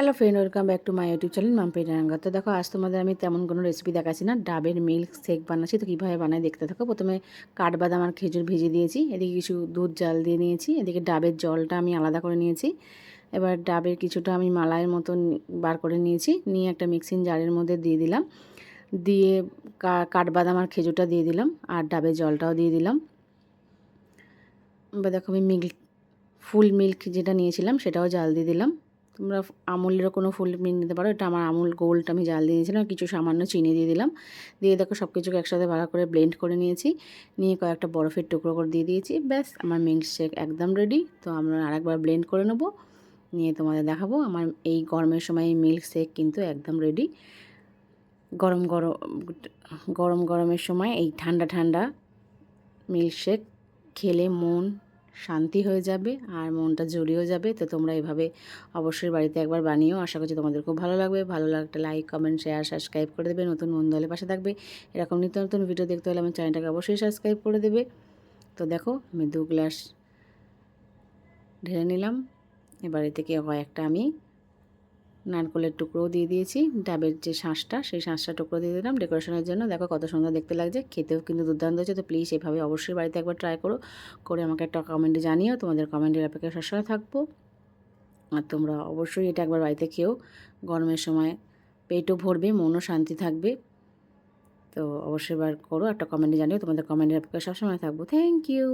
Hello friend welcome back to my YouTube channel Mampi Ranga তো দেখো, আজ তোমাদের আমি তেমন কোনো রেসিপি দেখাচ্ছি না। ডাবের মিল্ক শেক বানাচ্ছি, তো কীভাবে বানাই দেখতে থাকো। প্রথমে কাঠবাদাম আর খেজুর ভেজে দিয়েছি। এদিকে কিছু দুধ, জাল দিয়ে নিয়েছি। এদিকে ডাবের জলটা আমি আলাদা করে নিয়েছি। এবার ডাবের কিছুটা আমি মালাইয়ের মতন বার করে নিয়েছি। নিয়ে একটা মিক্সিং জারের মধ্যে দিয়ে দিলাম। দিয়ে কাঠবাদাম আর খেজুরটা দিয়ে দিলাম। আর ডাবের জলটাও দিয়ে দিলাম। এবার দেখো আমি মিল্ক ফুল মিল্ক যেটা নিয়েছিলাম, সেটাও জাল দিয়ে দিলাম। তোমরা আমুলেরও কোনো ফুল নিতে পারো। এটা আমার আমুল গোল্ড আমি জাল দিয়ে দিয়েছিলাম কিছু সামান্য চিনি দিয়ে দিলাম। দিয়ে দেখো সব কিছুকে একসাথে ভালো করে ব্লেন্ড করে নিয়েছি। নিয়ে কয়েকটা বরফের টুকরো করে দিয়ে দিয়েছি। ব্যাস, আমার মিল্ক শেক একদম রেডি তো আমরা আরেকবার ব্লেন্ড করে নেব। নিয়ে তোমাদের দেখাবো। আমার এই গরমের সময় মিল্ক শেক কিন্তু একদম রেডি গরম গরম গরম গরমের সময় এই ঠান্ডা ঠান্ডা মিল্ক শেক খেলে মন শান্তি হয়ে যাবে আর মনটা জড়িয়েও যাবে। তো তোমরা এভাবে অবশ্যই বাড়িতে একবার বানিয়েও আশা করছি তোমাদের খুব ভালো লাগবে। ভালো লাগলে লাইক কমেন্ট শেয়ার সাবস্ক্রাইব করে দেবে। নতুন বন্ধু হলে পাশে থাকবে। এরকম নিত্য নতুন ভিডিও দেখতে হলে আমার চ্যানেলটাকে অবশ্যই সাবস্ক্রাইব করে দেবে। তো দেখো, আমি দু গ্লাস ঢেলে নিলাম। এবার থেকে কয়েকটা আমি নারকলের টুকরোও দিয়ে দিয়েছি। ডাবের যে শাঁসটা, সেই শাঁসটা টুকরো দিয়ে দিলাম ডেকোরেশনের জন্য। দেখো কত সুন্দর দেখতে লাগছে। খেতেও কিন্তু দুর্দান্ত হচ্ছে তো প্লিজ এভাবে অবশ্যই বাড়িতে একবার ট্রাই করো। করে আমাকে একটা কমেন্টে জানিও। তোমাদের কমেন্টের অপেক্ষা সবসময় থাকব। আর তোমরা অবশ্যই এটা একবার বাড়িতে খেয়েও গরমের সময় পেটও ভরবে, মনও শান্তি থাকবে। তো অবশ্যই বার করো। একটা কমেন্টে জানিও। তোমাদের কমেন্টের অপেক্ষা সবসময় থাকব। Thank you